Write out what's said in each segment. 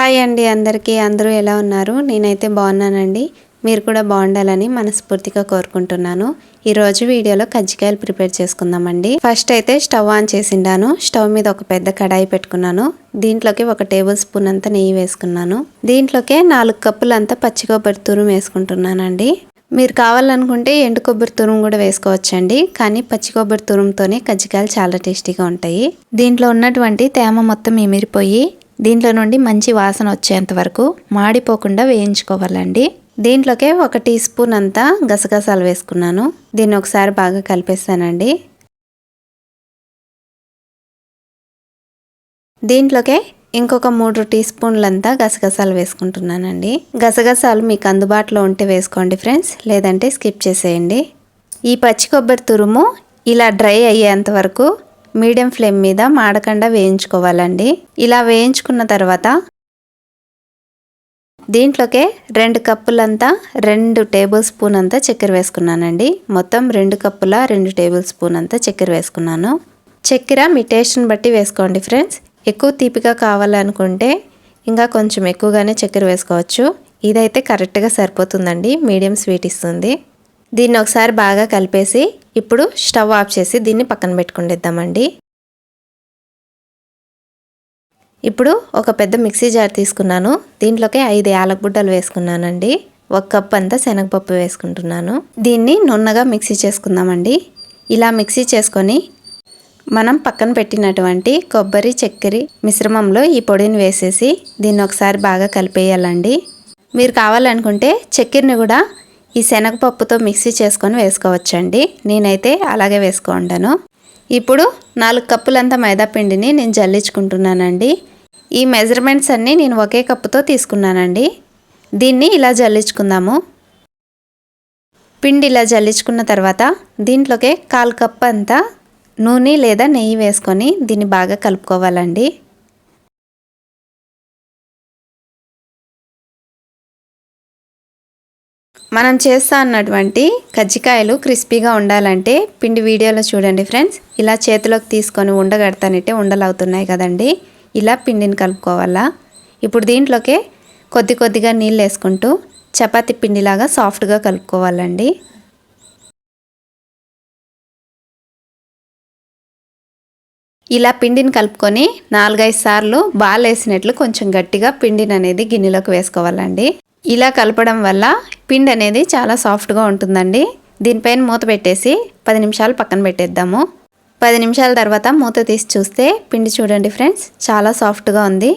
Hi అండి అందరికీ. అందరూ ఎలా ఉన్నారు? నేనైతే బాగున్నానండి. మీరు కూడా బాగుండాలని మనస్ఫూర్తిగా కోరుకుంటున్నాను. ఈరోజు వీడియోలో కజ్జికాయలు ప్రిపేర్ చేసుకుందామండి. ఫస్ట్ అయితే స్టవ్ ఆన్ చేసిండాను. స్టవ్ మీద ఒక పెద్ద కడాయి పెట్టుకున్నాను. దీంట్లోకి ఒక టేబుల్ స్పూన్ అంతా నెయ్యి వేసుకున్నాను. దీంట్లోకే నాలుగు కప్పులంతా పచ్చి కొబ్బరి తురుము వేసుకుంటున్నానండి. మీరు కావాలనుకుంటే ఎండు కొబ్బరి తురుము కూడా వేసుకోవచ్చండి. కానీ పచ్చి కొబ్బరి తురుముతోనే కజ్జికాయలు చాలా టేస్టీగా ఉంటాయి. దీంట్లో ఉన్నటువంటి తేమ మొత్తం ఎమిరిపోయి దీంట్లో నుండి మంచి వాసన వచ్చేంత వరకు మాడిపోకుండా వేయించుకోవాలండి. దీంట్లోకే ఒక టీ స్పూన్ అంతా గసగసాలు వేసుకున్నాను. దీన్ని ఒకసారి బాగా కలిపేస్తానండి. దీంట్లోకే ఇంకొక మూడు టీ స్పూన్లంతా గసగసాలు వేసుకుంటున్నానండి. గసగసాలు మీకు అందుబాటులో ఉంటే వేసుకోండి ఫ్రెండ్స్ లేదంటే స్కిప్ చేసేయండి. ఈ పచ్చి కొబ్బరి తురుము ఇలా డ్రై అయ్యేంత వరకు మీడియం ఫ్లేమ్ మీద మాడకుండా వేయించుకోవాలండి. ఇలా వేయించుకున్న తర్వాత దీంట్లోకే రెండు కప్పులంతా రెండు టేబుల్ స్పూన్ అంతా చక్కెర వేసుకున్నానండి. మొత్తం రెండు కప్పుల రెండు టేబుల్ స్పూన్ అంతా చక్కెర వేసుకున్నాను. చక్కెర మీ టేస్ట్ని బట్టి వేసుకోండి ఫ్రెండ్స్. ఎక్కువ తీపిగా కావాలనుకుంటే ఇంకా కొంచెం ఎక్కువగానే చక్కెర వేసుకోవచ్చు. ఇదైతే కరెక్ట్గా సరిపోతుందండి. మీడియం స్వీట్ ఇస్తుంది. దీన్ని ఒకసారి బాగా కలిపేసి ఇప్పుడు స్టవ్ ఆఫ్ చేసి దీన్ని పక్కన పెట్టుకుండిద్దామండి. ఇప్పుడు ఒక పెద్ద మిక్సీ జార్ తీసుకున్నాను. దీంట్లోకి ఐదు యాలకబుడ్డలు వేసుకున్నానండి. ఒక కప్ అంతా శనగపప్పు వేసుకుంటున్నాను. దీన్ని నున్నగా మిక్సీ చేసుకుందామండి. ఇలా మిక్సీ చేసుకొని మనం పక్కన పెట్టినటువంటి కొబ్బరి చక్కెర మిశ్రమంలో ఈ పొడిని వేసేసి దీన్ని ఒకసారి బాగా కలిపేయాలండి. మీరు కావాలనుకుంటే చక్కెరని కూడా ఈ శనగపప్పుతో మిక్సీ చేసుకొని వేసుకోవచ్చండి. నేనైతే అలాగే వేసుకుంటాను. ఇప్పుడు నాలుగు కప్పులంతా మైదాపిండిని నేను జల్లించుకుంటున్నానండి. ఈ మెజర్మెంట్స్ అన్నీ నేను ఒకే కప్పుతో తీసుకున్నానండి. దీన్ని ఇలా జల్లించుకుందాము. పిండి ఇలా జల్లించుకున్న తర్వాత దీంట్లోకే కాలు కప్పు అంతా నూనె లేదా నెయ్యి వేసుకొని దీన్ని బాగా కలుపుకోవాలండి. మనం చేస్తా అన్నటువంటి కజ్జికాయలు క్రిస్పీగా ఉండాలంటే పిండి వీడియోలో చూడండి ఫ్రెండ్స్. ఇలా చేతిలోకి తీసుకొని ఉండగడతానంటే ఉండలు అవుతున్నాయి కదండి. ఇలా పిండిని కలుపుకోవాలా. ఇప్పుడు దీంట్లోకే కొద్ది కొద్దిగా నీళ్ళు వేసుకుంటూ చపాతి పిండిలాగా సాఫ్ట్గా కలుపుకోవాలండి. ఇలా పిండిని కలుపుకొని నాలుగైదు సార్లు బాల్ వేసినట్లు కొంచెం గట్టిగా పిండిని అనేది గిన్నెలోకి వేసుకోవాలండి. ఇలా కలపడం వల్ల పిండి అనేది చాలా సాఫ్ట్గా ఉంటుందండి. దీనిపైన మూత పెట్టేసి పది నిమిషాలు పక్కన పెట్టేద్దాము. పది నిమిషాల తర్వాత మూత తీసి చూస్తే పిండి చూడండి ఫ్రెండ్స్ చాలా సాఫ్ట్గా ఉంది.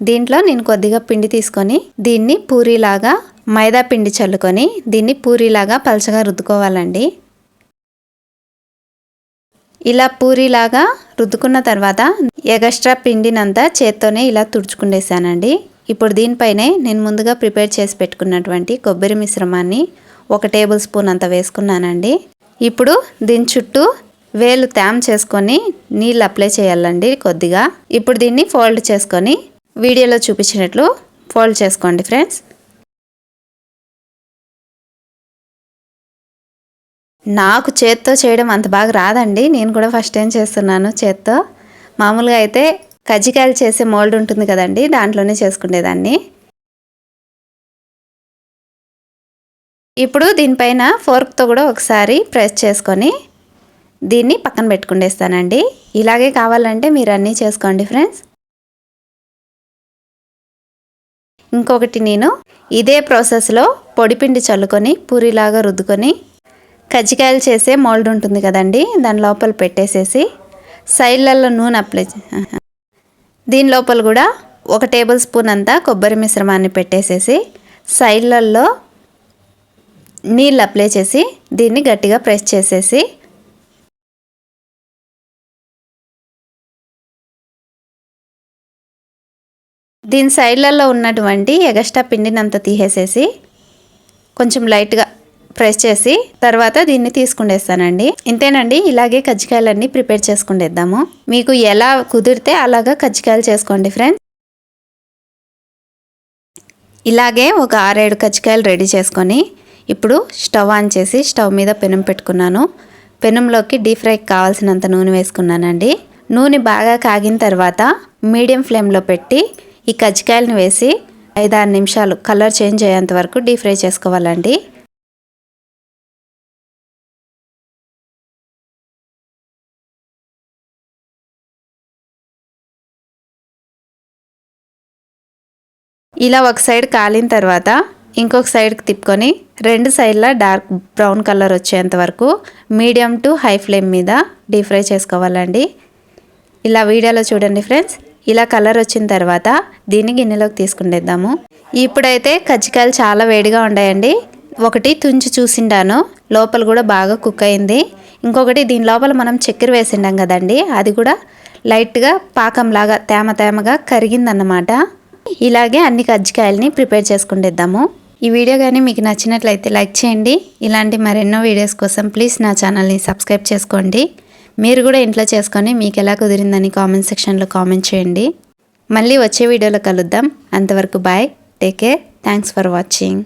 దీంట్లో నేను కొద్దిగా పిండి తీసుకొని దీన్ని పూరీలాగా మైదా పిండి చల్లుకొని దీన్ని పూరీలాగా పలచగా రుద్దుకోవాలండి. ఇలా పూరీలాగా రుద్దుకున్న తర్వాత ఎగస్ట్రా పిండినంతా చేత్తోనే ఇలా తుడుచుకుండేసానండి. ఇప్పుడు దీనిపైనే నేను ముందుగా ప్రిపేర్ చేసి పెట్టుకున్నటువంటి కొబ్బరి మిశ్రమాన్ని ఒక టేబుల్ స్పూన్ అంత వేసుకున్నానండి. ఇప్పుడు దీని చుట్టూ వేలు తేమ చేసుకొని నీళ్ళు అప్లై చేయాలండి కొద్దిగా. ఇప్పుడు దీన్ని ఫోల్డ్ చేసుకొని వీడియోలో చూపించినట్లు ఫోల్డ్ చేసుకోండి ఫ్రెండ్స్. నాకు చేత్తో చేయడం అంత బాగా రాదండి. నేను కూడా ఫస్ట్ టైం చేస్తున్నాను చేత్తో. మామూలుగా అయితే కజ్జికాయలు చేసే మోల్డ్ ఉంటుంది కదండి దాంట్లోనే చేసుకునేదాన్ని. ఇప్పుడు దీనిపైన ఫోర్క్తో కూడా ఒకసారి ప్రెస్ చేసుకొని దీన్ని పక్కన పెట్టుకుండేస్తానండి. ఇలాగే కావాలంటే మీరు అన్నీ చేసుకోండి ఫ్రెండ్స్. ఇంకొకటి నేను ఇదే ప్రాసెస్లో పొడిపిండి చల్లుకొని పూరిలాగా రుద్దుకొని కజ్జికాయలు చేసే మోల్డ్ ఉంటుంది కదండి దాని లోపల పెట్టేసేసి సైడ్లలో నూనె అప్లై దీని లోపల కూడా ఒక టేబుల్ స్పూన్ అంతా కొబ్బరి మిశ్రమాన్ని పెట్టేసేసి సైడ్లలో నీళ్ళు అప్లై చేసి దీన్ని గట్టిగా ప్రెస్ చేసేసి దీని సైడ్లలో ఉన్నటువంటి ఎగస్ట్రా పిండినంత తీసేసేసి కొంచెం లైట్గా ప్రెస్ చేసి తర్వాత దీన్ని తీసుకుండేస్తానండి. ఇంతేనండి ఇలాగే కజ్జికాయలన్నీ ప్రిపేర్ చేసుకుండేద్దాము. మీకు ఎలా కుదిరితే అలాగా కజ్జికాయలు చేసుకోండి ఫ్రెండ్స్. ఇలాగే ఒక ఆరేడు కజ్జికాయలు రెడీ చేసుకొని ఇప్పుడు స్టవ్ ఆన్ చేసి స్టవ్ మీద పెనం పెట్టుకున్నాను. పెనంలోకి డీప్ ఫ్రైకి కావాల్సినంత నూనె వేసుకున్నానండి. నూనె బాగా కాగిన తర్వాత మీడియం ఫ్లేమ్లో పెట్టి ఈ కజ్జికాయలను వేసి ఐదారు నిమిషాలు కలర్ చేంజ్ అయ్యేంత వరకు డీప్ ఫ్రై చేసుకోవాలండి. ఇలా ఒక సైడ్ కాలిన తర్వాత ఇంకొక సైడ్కి తిప్పుకొని రెండు సైడ్లా డార్క్ బ్రౌన్ కలర్ వచ్చేంత వరకు మీడియం టు హై ఫ్లేమ్ మీద డీప్ ఫ్రై చేసుకోవాలండి. ఇలా వీడియోలో చూడండి ఫ్రెండ్స్. ఇలా కలర్ వచ్చిన తర్వాత దీన్ని గిన్నెలోకి తీసుకుండేద్దాము. ఇప్పుడైతే కజ్జికాయలు చాలా వేడిగా ఉన్నాయండి. ఒకటి తుంచి చూసిండాను. లోపల కూడా బాగా కుక్ అయింది. ఇంకొకటి దీని లోపల మనం చక్కెర వేసిండాం కదండి. అది కూడా లైట్గా పాకంలాగా తేమ తేమగా కరిగిందన్నమాట. ఇలాగే అన్ని కజ్జికాయలని ప్రిపేర్ చేసుకుంటేద్దాము. ఈ వీడియో కానీ మీకు నచ్చినట్లయితే లైక్ చేయండి. ఇలాంటి మరెన్నో వీడియోస్ కోసం ప్లీజ్ నా ఛానల్ని సబ్స్క్రైబ్ చేసుకోండి. మీరు కూడా ఇంట్లో చేసుకొని మీకు ఎలా కుదిరిందని కామెంట్ సెక్షన్లో కామెంట్ చేయండి. మళ్ళీ వచ్చే వీడియోలో కలుద్దాం. అంతవరకు bye take care thanks for watching.